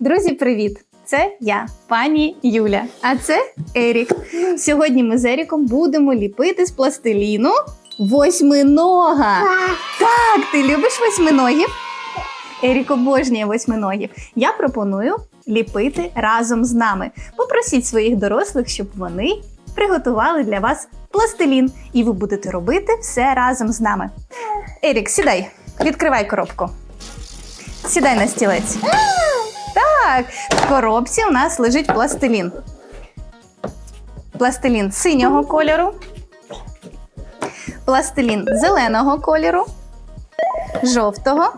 Друзі, привіт! Це я, пані Юля. А це Ерік. Сьогодні ми з Еріком будемо ліпити з пластиліну восьминога. Так, ти любиш восьминогів? Ерік обожнює восьминогів. Я пропоную ліпити разом з нами. Попросіть своїх дорослих, щоб вони приготували для вас пластилін, і ви будете робити все разом з нами. Ерік, сідай, відкривай коробку. Сідай на стілець. Так, в коробці у нас лежить пластилін. Пластилін синього кольору, пластилін зеленого кольору, жовтого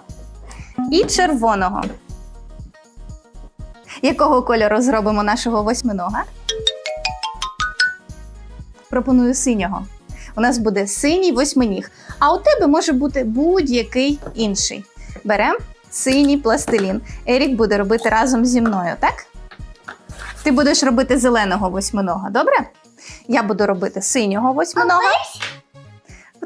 і червоного. Якого кольору зробимо нашого восьминога? Пропоную синього. У нас буде синій восьминіг, а у тебе може бути будь-який інший. Беремо синій пластилін. Ерік буде робити разом зі мною, так? Ти будеш робити зеленого восьминога, добре? Я буду робити синього восьминога.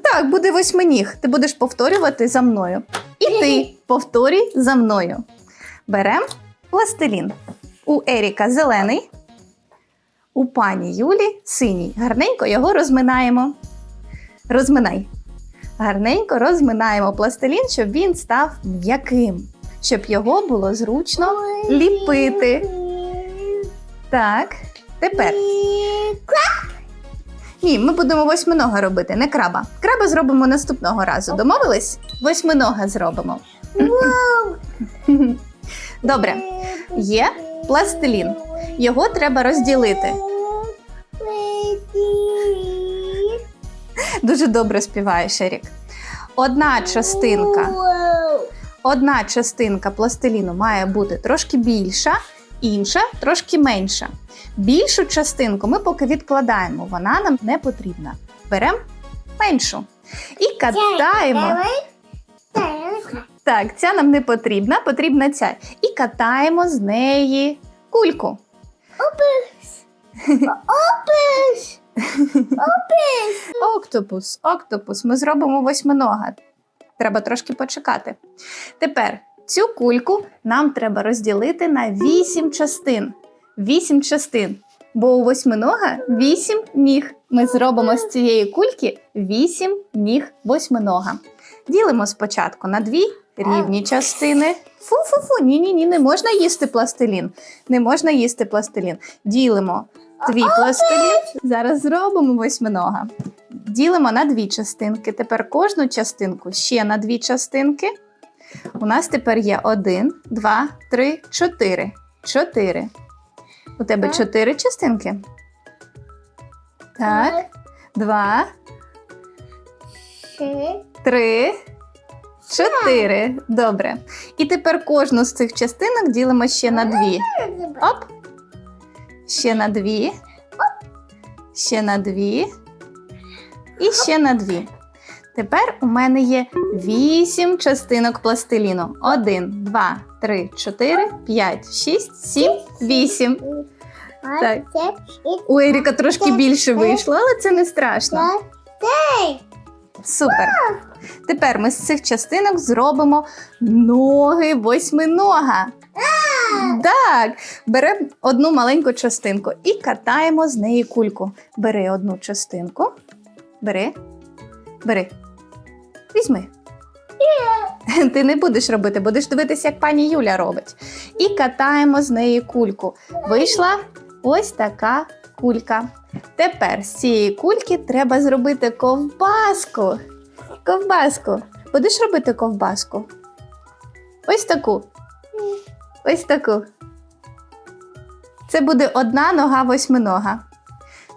Так, буде восьминіг. Ти будеш повторювати за мною. І ти повторюй за мною. Беремо пластилін. У Еріка зелений, у пані Юлі синій. Гарненько його розминаємо. Розминай. Гарненько розминаємо пластилін, щоб він став м'яким, щоб його було зручно ліпити. Так, тепер. Ні, ми будемо восьминога робити, не краба. Краба зробимо наступного разу. Домовились? Восьминога зробимо. Добре, є пластилін. Його треба розділити. Дуже добре співаєш, Ерік. Одна частинка, одна частинка пластиліну має бути трошки більша, інша трошки менша. Більшу частинку ми поки відкладаємо, вона нам не потрібна. Беремо меншу і катаємо. Так, ця нам не потрібна, потрібна ця. І катаємо з неї кульку. Октопус, октопус. Ми зробимо восьминога. Треба трошки почекати. Тепер цю кульку нам треба розділити на вісім частин. Вісім частин. Бо у восьминога вісім ніг. Ми зробимо з цієї кульки вісім ніг восьминога. Ділимо спочатку на дві рівні частини. Фу-фу-фу, ні-ні-ні, не можна їсти пластилін. Не можна їсти пластилін. Ділимо твій пластилін. Зараз зробимо восьминога. Ділимо на дві частинки. Тепер кожну частинку ще на дві частинки. У нас тепер є один, два, три, чотири. Чотири. У тебе чотири частинки. Так. Два, три, чотири. Добре. І тепер кожну з цих частинок ділимо ще на дві. Оп. Ще на дві. Ще на дві. І ще на дві. Тепер у мене є вісім частинок пластиліну. Один, два, три, чотири, п'ять, шість, сім, вісім. Так. У Еріка трошки більше вийшло, але це не страшно. Супер. Тепер ми з цих частинок зробимо ноги восьминога. Так, беремо одну маленьку частинку і катаємо з неї кульку. Бери одну частинку. Бери. Бери. Візьми. Ти не будеш робити, будеш дивитися, як пані Юля робить. І катаємо з неї кульку. Вийшла ось така кулька. Тепер з цієї кульки треба зробити ковбаску. Ковбаску. Будеш робити ковбаску? Ось таку. Ось таку. Це буде одна нога восьминога.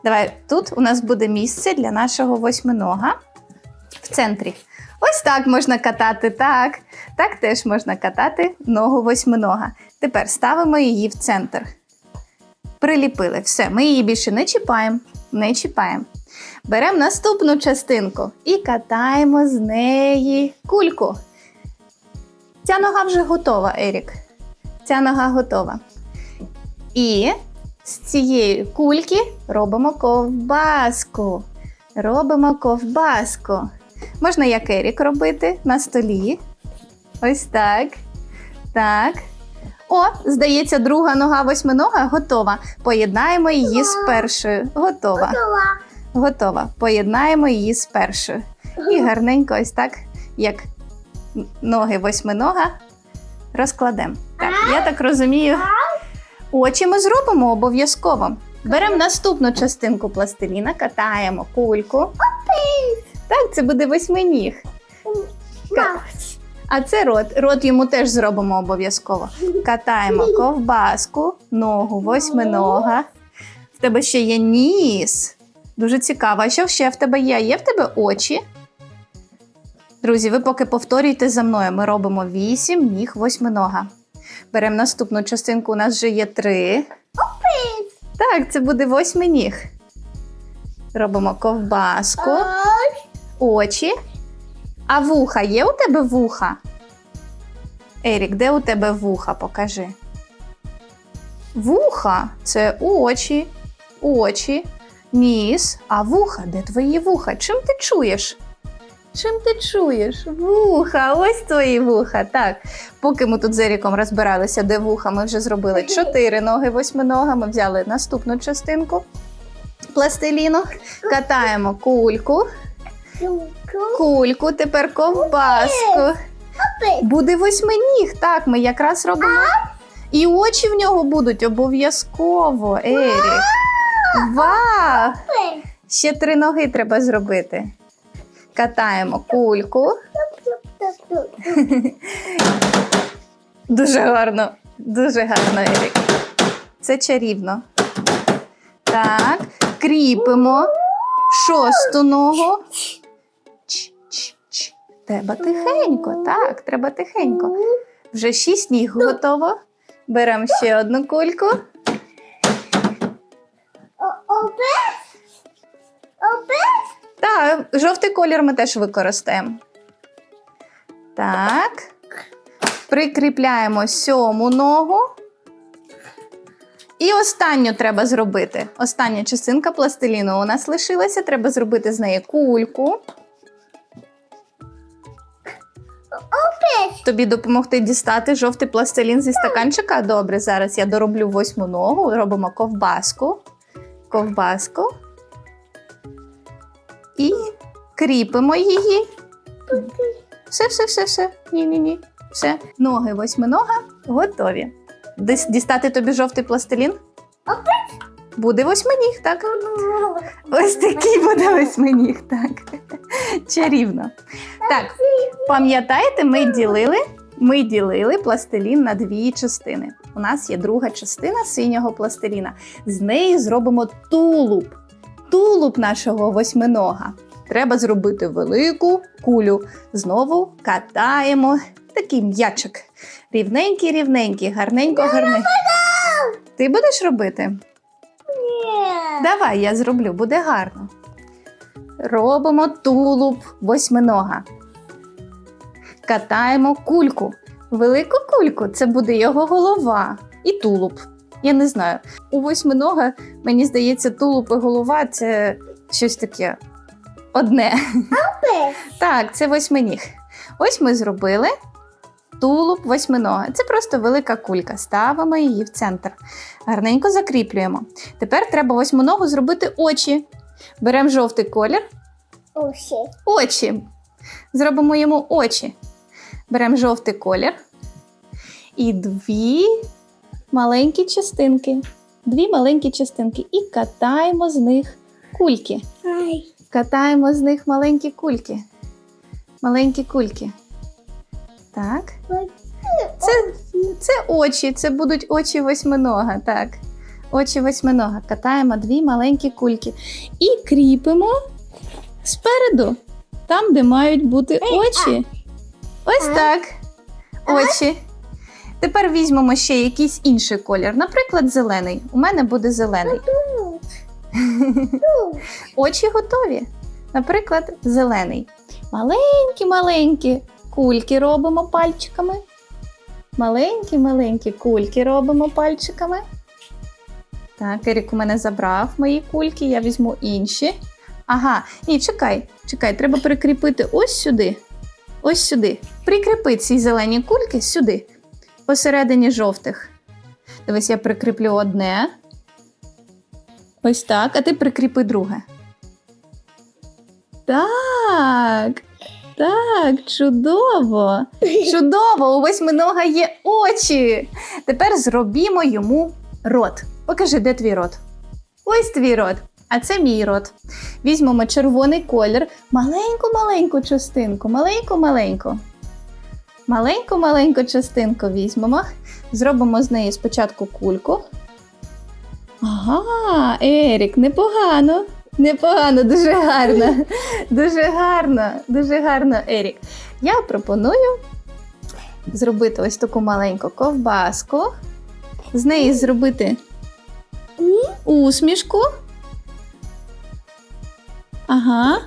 Давай, тут у нас буде місце для нашого восьминога в центрі. Ось так можна катати, так. Так теж можна катати ногу восьминога. Тепер ставимо її в центр. Приліпили. Все, ми її більше не чіпаємо. Не чіпаємо. Беремо наступну частинку і катаємо з неї кульку. Ця нога вже готова, Ерік. Ця нога готова. І з цієї кульки робимо ковбаску. Робимо ковбаску. Можна як Ерік робити на столі. Ось так. Так. О, здається, друга нога восьминога готова. Поєднаємо її з першою. Готова. Готова. Готова. Поєднаємо її з першою. І гарненько, ось так, як ноги восьминога, розкладемо. Так, я так розумію, очі ми зробимо обов'язково. Беремо наступну частинку пластиліна, катаємо кульку. Так, це буде восьминіг. А це рот. Рот йому теж зробимо обов'язково. Катаємо ковбаску, ногу, восьминога. В тебе ще є ніс. Дуже цікаво. А що ще в тебе є? Є в тебе очі? Друзі, ви поки повторюйте за мною. Ми робимо вісім ніг восьминога. Беремо наступну частинку, у нас вже є три. Так, це буде восьминіг. Робимо ковбаску, очі. А вуха є у тебе вуха? Ерік, де у тебе вуха? Покажи. Вуха це очі, очі, ніс, а вуха, де твої вуха? Чим ти чуєш? Чим ти чуєш? Вуха, ось твої вуха. Так, поки ми тут з Еріком розбиралися, де вуха, ми вже зробили чотири ноги восьминога. Ми взяли наступну частинку пластиліну, катаємо кульку, кульку, тепер ковбаску. Буде восьминіг, так, ми якраз робимо. І очі в нього будуть обов'язково, Ерік. Вау! Ще три ноги треба зробити. Катаємо кульку. Дуже гарно, дуже гарно, Ерік. Це чарівно. Так, кріпимо шосту ногу. Треба тихенько, так, треба тихенько. Вже шість ніг готово. Беремо ще одну кульку. Так, жовтий колір ми теж використаємо. Так. Прикріпляємо сьому ногу. І останню треба зробити. Остання частинка пластиліну у нас лишилася. Треба зробити з неї кульку. Тобі допомогти дістати жовтий пластилін зі стаканчика. Добре, зараз я дороблю восьму ногу. Робимо ковбаску. Ковбаску. І кріпимо її. Все, все, все, все. Ні, ні, ні. Все. Ноги восьминога готові. Десь дістати тобі жовтий пластилін? Буде восьминіг, так? Ось такий буде восьминіг, так. Чарівно. Так, пам'ятаєте, ми ділили, ми ділили пластилін на дві частини. У нас є друга частина синього пластиліна. З неї зробимо тулуб. Тулуб нашого восьминога. Треба зробити велику кулю. Знову катаємо такий м'ячик. Рівненький, рівненький, гарненько, гарненько. Ти будеш робити? Давай, я зроблю, буде гарно. Робимо тулуб восьминога. Катаємо кульку. Велику кульку це буде його голова і тулуб. Я не знаю. У восьминога, мені здається, тулуб і голова це щось таке одне. Так, це восьминіг. Ось ми зробили тулуб восьминога. Це просто велика кулька. Ставимо її в центр. Гарненько закріплюємо. Тепер треба восьминогу зробити очі. Беремо жовтий колір. Очі. Зробимо йому очі. Беремо жовтий колір. І дві маленькі частинки. Дві маленькі частинки. І катаємо з них кульки. Катаємо з них маленькі кульки. Маленькі кульки. Так. Це, це очі, це будуть очі восьминога. Так. Очі восьминога. Катаємо дві маленькі кульки. І кріпимо спереду, там, де мають бути очі. Ось так. Очі. Тепер візьмемо ще якийсь інший колір, наприклад, зелений. У мене буде зелений. Очі готові. Наприклад, зелений. Маленькі-маленькі кульки робимо пальчиками. Маленькі-маленькі кульки робимо пальчиками. Так, Ерік у мене забрав мої кульки, я візьму інші. Ага, ні, чекай, чекай, треба прикріпити ось сюди. Ось сюди. Прикріпи ці зелені кульки сюди. Посередині жовтих. Дивись, я прикріплю одне. Ось так, а ти прикріпи друге. Так. Так, чудово. Чудово! У восьминога є очі. Тепер зробімо йому рот. Покажи, де твій рот? Ось твій рот. А це мій рот. Візьмемо червоний колір, маленьку-маленьку частинку, маленьку-маленьку. Маленьку-маленьку частинку візьмемо, зробимо з неї спочатку кульку. Ага, Ерік, непогано. Непогано, дуже гарно. Дуже гарно, дуже гарно, Ерік. Я пропоную зробити ось таку маленьку ковбаску, з неї зробити усмішку. Ага.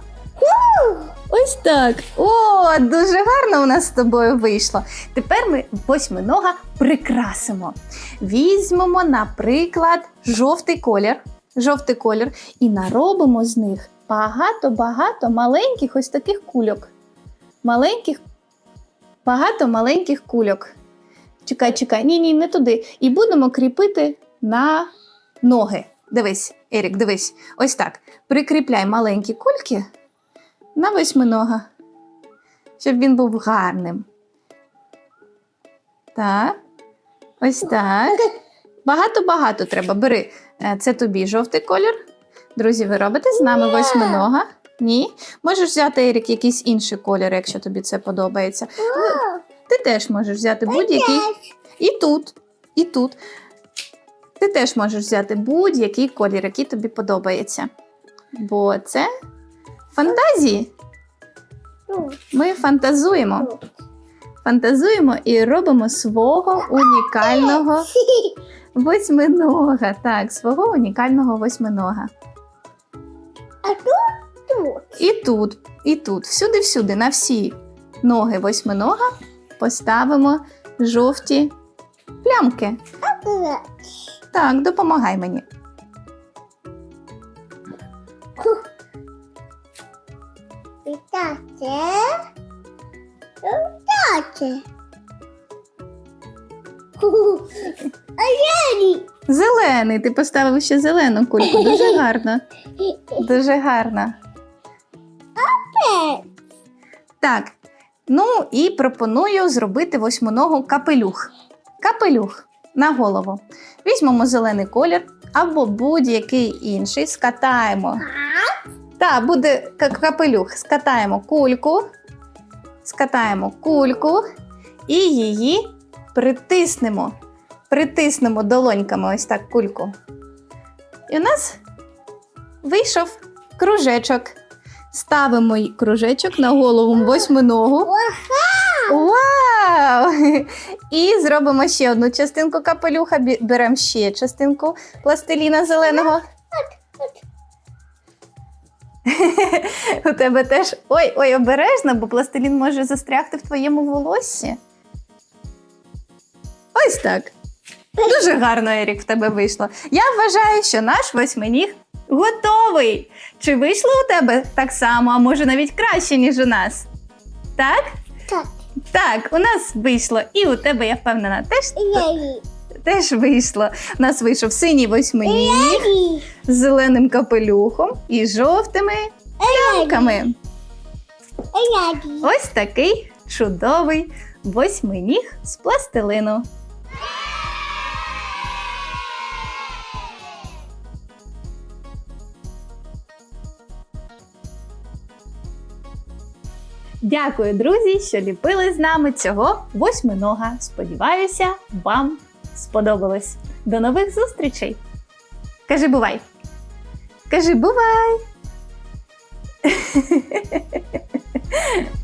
Ось так. О, дуже гарно у нас з тобою вийшло. Тепер ми восьминога прикрасимо. Візьмемо, наприклад, жовтий колір. Жовтий колір і наробимо з них багато-багато маленьких ось таких кульок. Маленьких, багато маленьких кульок. Чекай, чекай, ні, ні, не туди. І будемо кріпити на ноги. Дивись, Ерік, дивись. Ось так. Прикріпляй маленькі кульки на восьминога, щоб він був гарним. Так. Ось так. Багато-багато треба. Бери. Е, Це тобі жовтий колір. Друзі, ви робите з нами восьминога? Ні. Можеш взяти Ерік якийсь інший колір, якщо тобі це подобається. Ти теж можеш взяти будь-який. І тут, і тут. Ти теж можеш взяти будь-який колір, який тобі подобається. Бо це фантазії. Ми фантазуємо. Фантазуємо і робимо свого унікального восьминога. Так, свого унікального восьминога. А тут тут. І тут, і тут, всюди-всюди, на всі ноги восьминога поставимо жовті плямки. Так, допомагай мені. Вітайте. А я. Зелений, ти поставив ще зелену кульку. Дуже гарно. Дуже гарно. Так. Ну і пропоную зробити восьминогу капелюх. Капелюх на голову. Візьмемо зелений колір або будь-який інший, скатаємо. Так, буде ка- капелюх. Скатаємо кульку, скатаємо кульку і її притиснемо. Притиснемо долоньками ось так кульку. І у нас вийшов кружечок. Ставимо кружечок на голову восьминогу. Вау! І зробимо ще одну частинку капелюха. Беремо ще частинку пластиліна зеленого. У тебе теж. Ой, ой, обережно, бо пластилін може застрягти в твоєму волоссі. Ось так. Дуже гарно, Ерік, в тебе вийшло. Я вважаю, що наш восьминіг готовий. Чи вийшло у тебе так само, а може навіть краще, ніж у нас? Так? Так. Так, у нас вийшло. І у тебе, я впевнена, теж, Я. теж вийшло. У нас вийшов синій восьминіг з зеленим капелюхом і жовтими лямками. А я ні. Ось такий чудовий восьминіг з пластилину. Дякую, друзі, що ліпили з нами цього восьминога. Сподіваюся, вам сподобалось. До нових зустрічей! Кажи бувай! Кажи бувай!